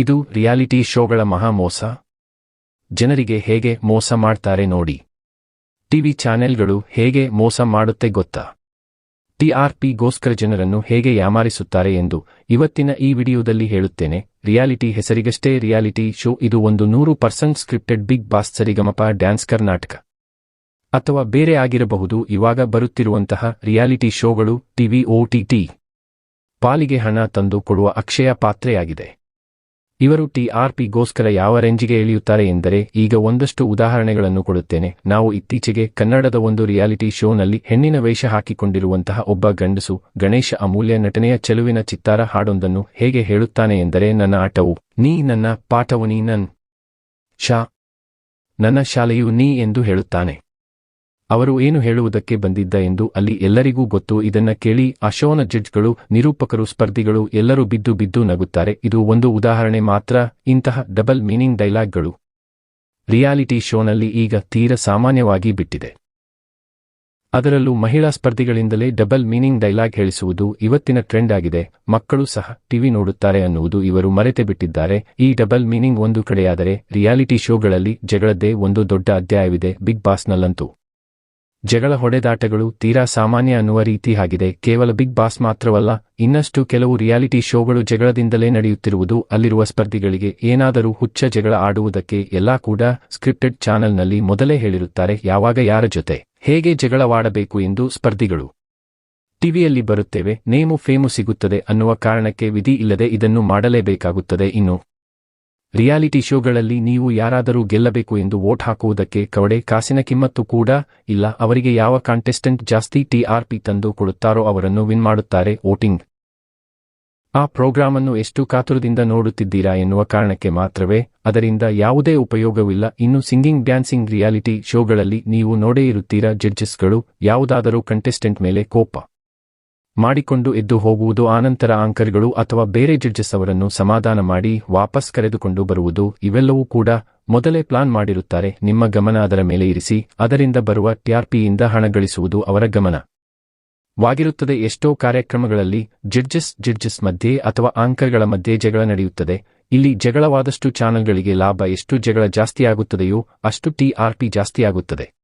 ಇದು ರಿಯಾಲಿಟಿ ಶೋಗಳ ಮಹಾ ಮೋಸ ಜನರಿಗೆ ಹೇಗೆ ಮೋಸ ಮಾಡ್ತಾರೆ ನೋಡಿ. ಟಿವಿ ಚಾನೆಲ್ಗಳು ಹೇಗೆ ಮೋಸ ಮಾಡುತ್ತೆ ಗೊತ್ತಾ? ಟಿಆರ್ಪಿಗೋಸ್ಕರ ಜನರನ್ನು ಹೇಗೆ ಯಾಮಾರಿಸುತ್ತಾರೆ ಎಂದು ಇವತ್ತಿನ ಈ ವಿಡಿಯೋದಲ್ಲಿ ಹೇಳುತ್ತೇನೆ. ರಿಯಾಲಿಟಿ ಹೆಸರಿಗಷ್ಟೇ ರಿಯಾಲಿಟಿ ಶೋ, ಇದು ಒಂದು ನೂರು percent scripted big boss Sarigamapa dance Karnataka. ಅಥವಾ ಬೇರೆ ಆಗಿರಬಹುದು, ಇವಾಗ ಬರುತ್ತಿರುವಂತಹ ರಿಯಾಲಿಟಿ ಶೋಗಳು ಟಿವಿ ಓಟಿಟಿ ಪಾಲಿಗೆ ಹಣ ತಂದು ಕೊಡುವ ಅಕ್ಷಯ ಪಾತ್ರೆಯಾಗಿದೆ. ಇವರು ಟಿಆರ್ಪಿಗೋಸ್ಕರ ಯಾವ ರೇಂಜಿಗೆ ಇಳಿಯುತ್ತಾರೆ ಎಂದರೆ ಈಗ ಒಂದಷ್ಟು ಉದಾಹರಣೆಗಳನ್ನು ಕೊಡುತ್ತೇನೆ. ನಾವು ಇತ್ತೀಚೆಗೆ ಕನ್ನಡದ ಒಂದು ರಿಯಾಲಿಟಿ ಶೋನಲ್ಲಿ ಹೆಣ್ಣಿನ ವೇಷ ಹಾಕಿಕೊಂಡಿರುವಂತಹ ಒಬ್ಬ ಗಂಡಸು ಗಣೇಶ ಅಮೂಲ್ಯ ನಟನೆಯ ಚೆಲುವಿನ ಚಿತ್ತಾರ ಹಾಡೊಂದನ್ನು ಹೇಗೆ ಹೇಳುತ್ತಾನೆ ಎಂದರೆ ನನ್ನ ಆಟವು ನೀ ನನ್ನ ಪಾಠವು ನೀ ನನ್ ಶಾ ನನ್ನ ಶಾಲೆಯು ನೀ ಎಂದು ಹೇಳುತ್ತಾನೆ. ಅವರು ಏನು ಹೇಳುವುದಕ್ಕೆ ಬಂದಿದ್ದ ಎಂದು ಅಲ್ಲಿ ಎಲ್ಲರಿಗೂ ಗೊತ್ತು. ಇದನ್ನ ಕೇಳಿ ಅಶೋನ ಶೋನ ಜಡ್ಜ್ಗಳು, ನಿರೂಪಕರು, ಸ್ಪರ್ಧಿಗಳು ಎಲ್ಲರೂ ಬಿದ್ದು ಬಿದ್ದು ನಗುತ್ತಾರೆ. ಇದು ಒಂದು ಉದಾಹರಣೆ ಮಾತ್ರ. ಇಂತಹ ಡಬಲ್ ಮೀನಿಂಗ್ ಡೈಲಾಗ್ಗಳು ರಿಯಾಲಿಟಿ ಶೋನಲ್ಲಿ ಈಗ ತೀರ ಸಾಮಾನ್ಯವಾಗಿ ಬಿಟ್ಟಿದೆ. ಅದರಲ್ಲೂ ಮಹಿಳಾ ಸ್ಪರ್ಧಿಗಳಿಂದಲೇ ಡಬಲ್ ಮೀನಿಂಗ್ ಡೈಲಾಗ್ ಹೇಳಿಸುವುದು ಇವತ್ತಿನ ಟ್ರೆಂಡ್ ಆಗಿದೆ. ಮಕ್ಕಳು ಸಹ ಟಿವಿ ನೋಡುತ್ತಾರೆ ಅನ್ನುವುದು ಇವರು ಮರೆತೆ ಬಿಟ್ಟಿದ್ದಾರೆ. ಈ ಡಬಲ್ ಮೀನಿಂಗ್ ಒಂದು ಕಡೆಯಾದರೆ ರಿಯಾಲಿಟಿ ಶೋಗಳಲ್ಲಿ ಜಗಳದ್ದೇ ಒಂದು ದೊಡ್ಡ ಅಧ್ಯಾಯವಿದೆ ಬಿಗ್ ಬಾಸ್ನಲ್ಲಂತೂ. ಜಗಳ ಹೊಡೆದಾಟಗಳು ತೀರಾ ಸಾಮಾನ್ಯ ಅನ್ನುವ ರೀತಿ ಆಗಿದೆ. ಕೇವಲ ಬಿಗ್ ಬಾಸ್ ಮಾತ್ರವಲ್ಲ, ಇನ್ನಷ್ಟು ಕೆಲವು ರಿಯಾಲಿಟಿ ಶೋಗಳು ಜಗಳದಿಂದಲೇ ನಡೆಯುತ್ತಿರುವುದು, ಅಲ್ಲಿರುವ ಸ್ಪರ್ಧಿಗಳಿಗೆ ಏನಾದರೂ ಹುಚ್ಚ ಜಗಳ ಆಡುವುದಕ್ಕೆ ಎಲ್ಲಾ ಕೂಡ ಸ್ಕ್ರಿಪ್ಟೆಡ್ ಚಾನೆಲ್ನಲ್ಲಿ ಮೊದಲೇ ಹೇಳಿರುತ್ತಾರೆ, ಯಾವಾಗ ಯಾರ ಜೊತೆ ಹೇಗೆ ಜಗಳವಾಡಬೇಕು ಎಂದು ಸ್ಪರ್ಧಿಗಳು. ಟಿವಿಯಲ್ಲಿ ಬರುತ್ತೇವೆ, ನೇಮು ಫೇಮು ಸಿಗುತ್ತದೆ ಅನ್ನುವ ಕಾರಣಕ್ಕೆ ವಿಧಿ ಇಲ್ಲದೆ ಇದನ್ನು ಮಾಡಲೇಬೇಕಾಗುತ್ತದೆ. ಇನ್ನು ರಿಯಾಲಿಟಿ ಶೋಗಳಲ್ಲಿ ನೀವು ಯಾರಾದರೂ ಗೆಲ್ಲಬೇಕು ಎಂದು ವೋಟ್ ಹಾಕುವುದಕ್ಕೆ ಕವಡೆ ಕಾಸಿನ ಕಿಮ್ಮತ್ತು ಕೂಡ ಇಲ್ಲ. ಅವರಿಗೆ ಯಾವ ಕಾಂಟೆಸ್ಟೆಂಟ್ ಜಾಸ್ತಿ ಟಿಆರ್ಪಿ ತಂದು ಕೊಡುತ್ತಾರೋ ಅವರನ್ನು ವಿನ್ ಮಾಡುತ್ತಾರೆ ವೋಟಿಂಗ್. ಆ ಪ್ರೋಗ್ರಾಂ ಅನ್ನು ಎಷ್ಟು ಕಾತುರದಿಂದ ನೋಡುತ್ತಿದ್ದೀರಾ ಎನ್ನುವ ಕಾರಣಕ್ಕೆ ಮಾತ್ರವೇ, ಅದರಿಂದ ಯಾವುದೇ ಉಪಯೋಗವಿಲ್ಲ. ಇನ್ನು ಸಿಂಗಿಂಗ್, ಡ್ಯಾನ್ಸಿಂಗ್ ರಿಯಾಲಿಟಿ ಶೋಗಳಲ್ಲಿ ನೀವು ನೋಡೇ ಇರುತ್ತೀರಾ? ಜಡ್ಜಸ್ಗಳು ಯಾವುದಾದರೂ ಕಂಟೆಸ್ಟೆಂಟ್ ಮೇಲೆ ಕೋಪ. ಮಾಡಿಕೊಂಡು ಎದ್ದು ಹೋಗುವುದು ಆನಂತರ ಆಂಕರ್ಗಳು ಅಥವಾ ಬೇರೆ ಜಡ್ಜಸ್ ಅವರನ್ನು ಸಮಾಧಾನ ಮಾಡಿ ವಾಪಸ್ ಕರೆದುಕೊಂಡು ಬರುವುದು ಇವೆಲ್ಲವೂ ಕೂಡ ಮೊದಲೇ ಪ್ಲಾನ್ ಮಾಡಿರುತ್ತಾರೆ. ನಿಮ್ಮ ಗಮನ ಅದರ ಮೇಲೆ ಇರಿಸಿ, ಅದರಿಂದ ಬರುವ ಟಿಆರ್ಪಿಯಿಂದ ಹಣ ಗಳಿಸುವುದು ಅವರ ಗಮನ. ವಾಗಿರುತ್ತದೆ ಎಷ್ಟೋ ಕಾರ್ಯಕ್ರಮಗಳಲ್ಲಿ ಜಡ್ಜಸ್ ಜಡ್ಜಸ್ ಮಧ್ಯೆ ಅಥವಾ ಆಂಕರ್ಗಳ ಮಧ್ಯೆ ಜಗಳ ನಡೆಯುತ್ತದೆ. ಇಲ್ಲಿ ಜಗಳವಾದಷ್ಟು ಚಾನೆಲ್ಗಳಿಗೆ ಲಾಭ ಎಷ್ಟು ಜಗಳ ಜಾಸ್ತಿಯಾಗುತ್ತದೆಯೋ ಅಷ್ಟು ಟಿಆರ್ಪಿ ಜಾಸ್ತಿಯಾಗುತ್ತದೆ.